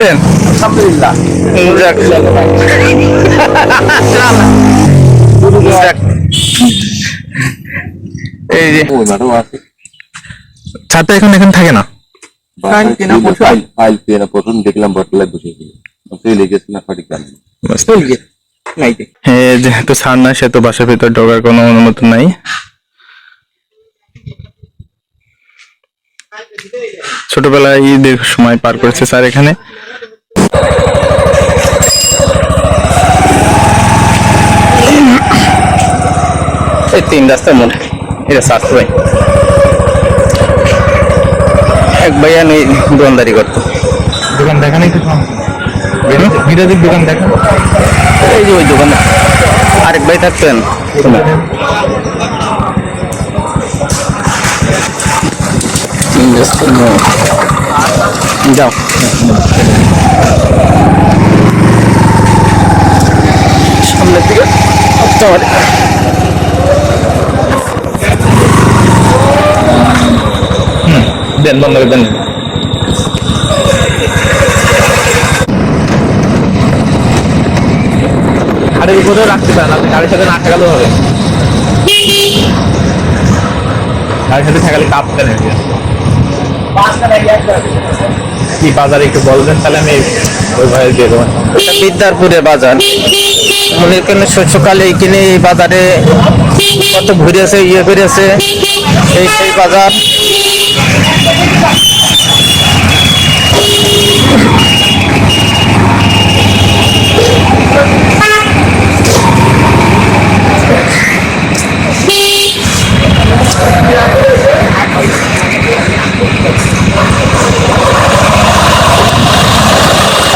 আলহামদুলিল্লাহ। এই যে। এখন এখানে থাকে না? দেখলাম বটলায় হ্যাঁ যেহেতু সার না সে তো বাসার ভিতর ঢোকার কোনো অনুমতি নাই। ছোটবেলায় দীর্ঘ সময় পার করেছে স্যার এখানে। এই তিন রাস্তার মনে এটা স্বাস্থ্য ভাই এক ভাইয়া নেই দোকানদারি করতো দোকান দেখা নাই তো বিরোধীর দোকান দেখা? এই যে ওই দোকানে। আরেক ভাই থাকতেন। যাও। সামনের দিকে আসতে হবে। দেন, বন্ধ করে দেন। হাড়ের উপরেও রাখতে পারেন, আপনি গাড়ির সাথে না ঠেকালেও হবে। গাড়ির সাথে ঠেকালে কাঁপতে নেবে কি বাজারে একটু বলবেন? তাহলে আমি ওই ভয়ে দিয়ে দেবো। বিদ্যারপুরের বাজার। মনে করেন সকালে এখানে এই বাজারে কত ঘুরেছে ইয়ে করেছে? এই সেই বাজার।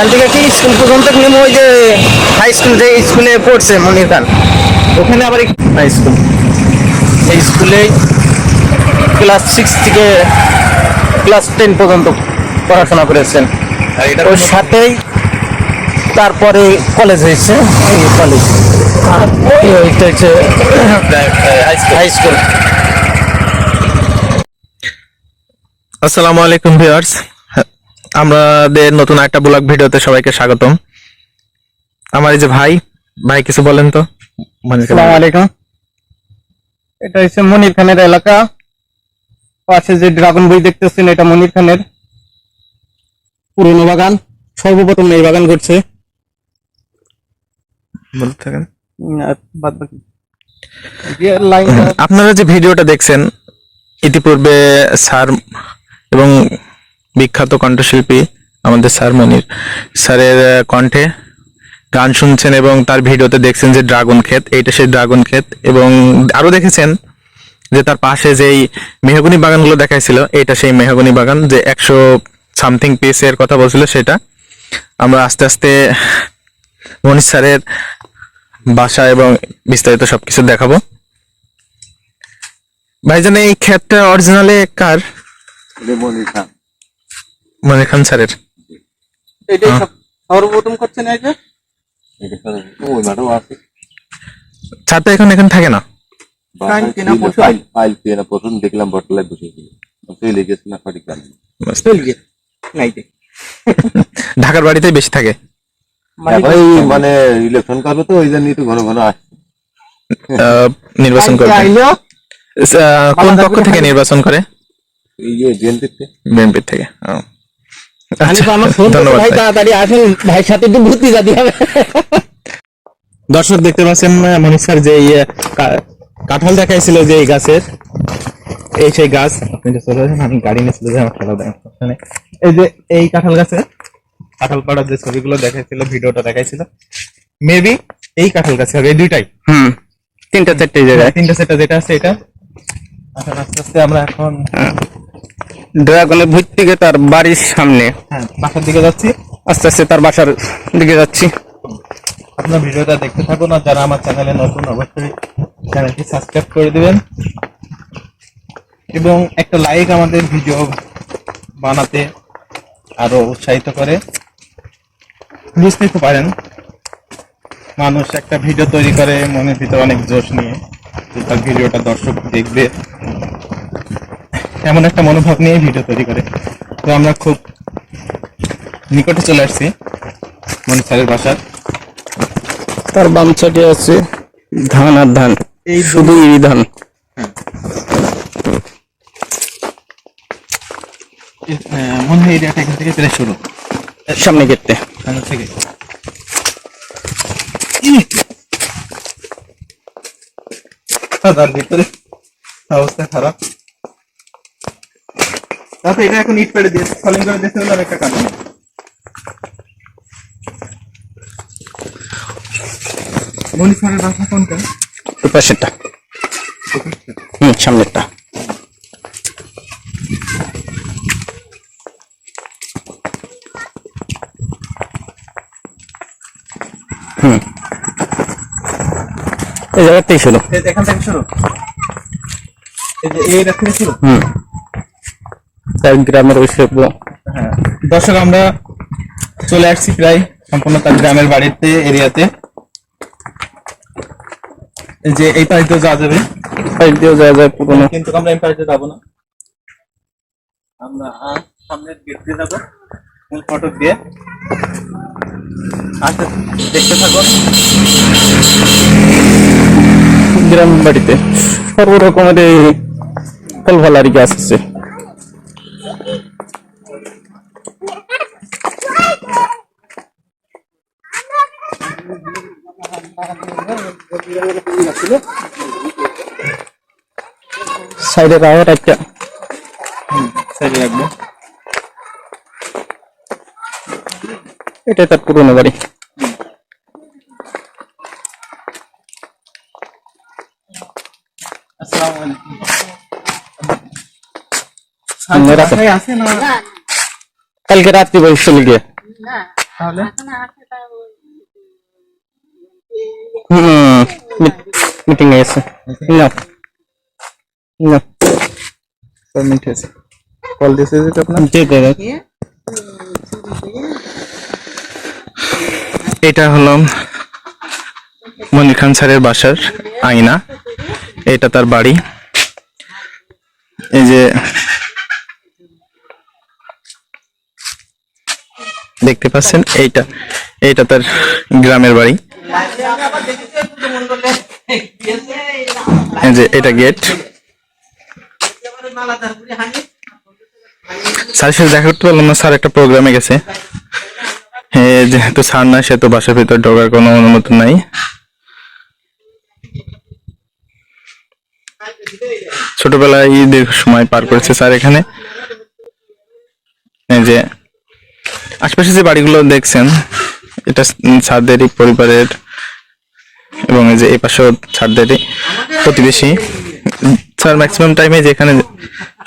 এখান থেকে কি স্কুল পর্যন্ত নেমে ওই যে হাই স্কুল যে স্কুলে পড়ছে মনির খান? ওখানে আবার হাই স্কুল এই স্কুলে ক্লাস সিক্স থেকে ক্লাস টেন পর্যন্ত পড়াশোনা করেছেন। ওর সাথেই তারপরে কলেজ হয়েছে। কলেজ আর হচ্ছে হাই স্কুল আসসালামু আলাইকুম ভিউয়ার্স। আমাদের নতুন একটা ব্লগ ভিডিওতে সবাইকে স্বাগতম। আমার এই যে ভাই ভাই কিছু বলেন তো? আলাইকুম। এটা হচ্ছে মনির খানের এলাকা। পাশে যে ড্রাগন বই দেখতেছেন এটা মনির খানের। পুরনো বাগান সর্বপ্রথম এই বাগান করছে বলতে থাকেন। বাদ বাকি। আপনারা যে ভিডিওটা দেখছেন ইতিপূর্বে স্যার এবং বিখ্যাত কণ্ঠশিল্পী আমাদের স্যার মনির। স্যারের কণ্ঠে গান শুনছেন এবং তার ভিডিওতে দেখছেন যে ড্রাগন ক্ষেত, এইটা সেই ড্রাগন ক্ষেত এবং আরও দেখেছেন যে তার পাশে যেই মেহগনি বাগানগুলো দেখাইছিল এটা সেই মেহগনি বাগান যে একশো সামথিং পিসের কথা বলছিল সেটা। আমরা আস্তে আস্তে মনির স্যারের বাসা এবং বিস্তারিত সবকিছু দেখাবো। ভাইজান, এই ক্ষেতটা অরিজিনালে কার? মনির খান। মনির খান স্যারের এটাই সর্বপ্রথম করছেন এই যে স্যার, এখন থাকে না? প্রথম দেখলাম বটলায় ঢাকার বাড়িতে বেশি থাকে? মানে ভাই মানে ইলেকশন করবে তো ওই জন্যই তো ঘন ঘন নির্বাচন করবে। কোন পক্ষ থেকে নির্বাচন করে? এই যে বিএনপিতে বিএনপির থেকে ও। আমি আচ্ছা, তো আমার ফোন ধন্যবাদ ভাই ভাই। তাড়াতাড়ি আসেন। ভাইয়ের সাথে একটু ভর্তি যাতে হবে। দর্শক দেখতে পাচ্ছেন মনির স্যার যে কা- কাঁঠাল দেখাইছিল যে এই গাছের এই সেই গাছ। আপনি যে চলে যান আমি গাড়ি নিয়ে চলে যাই আমার খেলা দেখান এই যে এই কাঁঠাল গাছে কাঁঠাল পাড়ার যে ছবিগুলো দেখাইছিল ভিডিওটা দেখাইছিল মেবি এই কাঁঠাল গাছে হবে এই দুইটাই। হুম তিনটা চারটে জায়গায়। তিনটা সেটা যেটা আছে এটা। এখন আস্তে আস্তে আমরা এখন ড্রাগনের ভূত থেকে তার বাড়ির সামনে। হ্যাঁ বাসার দিকে যাচ্ছি। আস্তে আস্তে তার বাসার দিকে যাচ্ছি। আপনার ভিডিওটা দেখতে থাকুন আর যারা আমার চ্যানেলে নতুন অবশ্যই চ্যানেলটি সাবস্ক্রাইব করে দিবেন। এবং একটা লাইক আমাদের ভিডিও বানাতে আরও উৎসাহিত করে। বুঝতেই তো পারেন মানুষ একটা ভিডিও তৈরি করে মনের ভিতরে অনেক জোশ নিয়ে। তার ভিডিওটা দর্শক দেখবে। এমন একটা মনোভাব নিয়ে ভিডিও তৈরি করে। তো আমরা খুব নিকটে চলে আসছি মনির স্যারের বাসার। তার বাম সাইডে আছে ধান আর ধান। এই শুধু ইরি ধান। মনে হয় এরিয়াটা এখান থেকে প্রায় শুরু। সামনে গেটতে সামনে থেকে। তার ভিতরে অবস্থা খারাপ। তারপর এটা এখন ইট পেড়ে দিয়েছে সলিং করে বলে আর একটা কাজ নেই মনি স্যারের বাসা কোনটা? পাশেরটা। হুম সামনেরটা। হুম। এই জায়গাতেই যে এখান থেকে শুরু। এই যে এই থেকে শুরু? হুম। তার গ্রামের সব হ্যাঁ। দর্শক আমরা চলে আসছি প্রায় সম্পূর্ণ তার গ্রামের বাড়িতে এরিয়াতে। যে এই পাশ দিয়ে যাওয়া যাবে। দিয়েও যাওয়া যায় পুরোনো। কিন্তু আমরা এই পাশে যাব না। আমরা আহ, সামনের গেট দিয়ে যাব মূল ফটক দিয়ে। আচ্ছা দেখতে থাকো গ্রাম বাড়িতে। সর্ব রকমের এই ফল ফলারি গাছ আছে সাইডে রাওয়ার একটা সাইডে রাখব এটা তার পুরোনো বাড়ি আসসালামু আলাইকুম কালকে রাত্রি বয়স চলে গিয়ে। তাহলে? হুম মিটিং এ গেছে। না না সব মিটে কল দিয়েছে যে আপনার? দে। এটা হলো মনির খান স্যারের বাসার আয়না এটা তার বাড়ি। এই যে দেখতে পাচ্ছেন, এইটা এইটা তার গ্রামের বাড়ি। যে এটা গেট। স্যারের সাথে দেখা করতে পারলাম না, স্যার একটা প্রোগ্রামে গেছে। যেহেতু স্যার না সে তো বাসার ভিতর ঢোকার কোনো অনুমতি নাই। ছোটবেলায় দীর্ঘ সময় পার করেছে স্যার এখানে। যে আশপাশে যে বাড়িগুলো দেখছেন এটা স্যারদেরই পরিবারের এবং এই যে এই পাশেও স্যারদেরই প্রতিবেশী। স্যার ম্যাক্সিমাম টাইমে যেখানে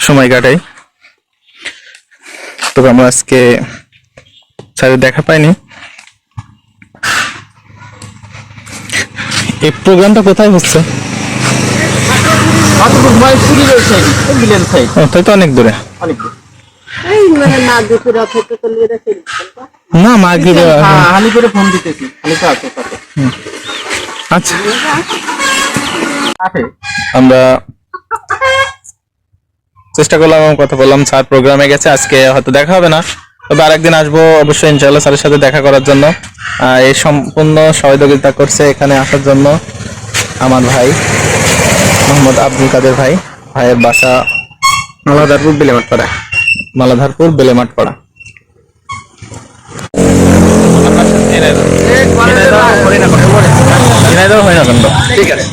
সময় কাটাই। তবে আমরা আজকে স্যারের দেখা পাইনি। এই প্রোগ্রামটা কোথায় হচ্ছে? তাই তো অনেক দূরে। এই মানে না দুপুরা থেকে তো লিয়ে রেখে না মাগরিবে হানি করে ফোন দিতেছি। হানিটা আছে আচ্ছা। আমরা চেষ্টা করলাম এবং কথা বললাম স্যার প্রোগ্রামে গেছে আজকে হয়তো দেখা হবে না। তবে আরেকদিন আসব অবশ্যই ইনশাল্লাহ স্যারের সাথে দেখা করার জন্য। আহ, এই সম্পূর্ণ সহযোগিতা করছে এখানে আসার জন্য আমার ভাই মোহাম্মদ আব্দুল কাদের ভাই ভাইয়ের বাসা মালাধারপুর বেলেমাট পাড়া মালাধারপুর বেলেমাট পাড়া। ঠিক আছে।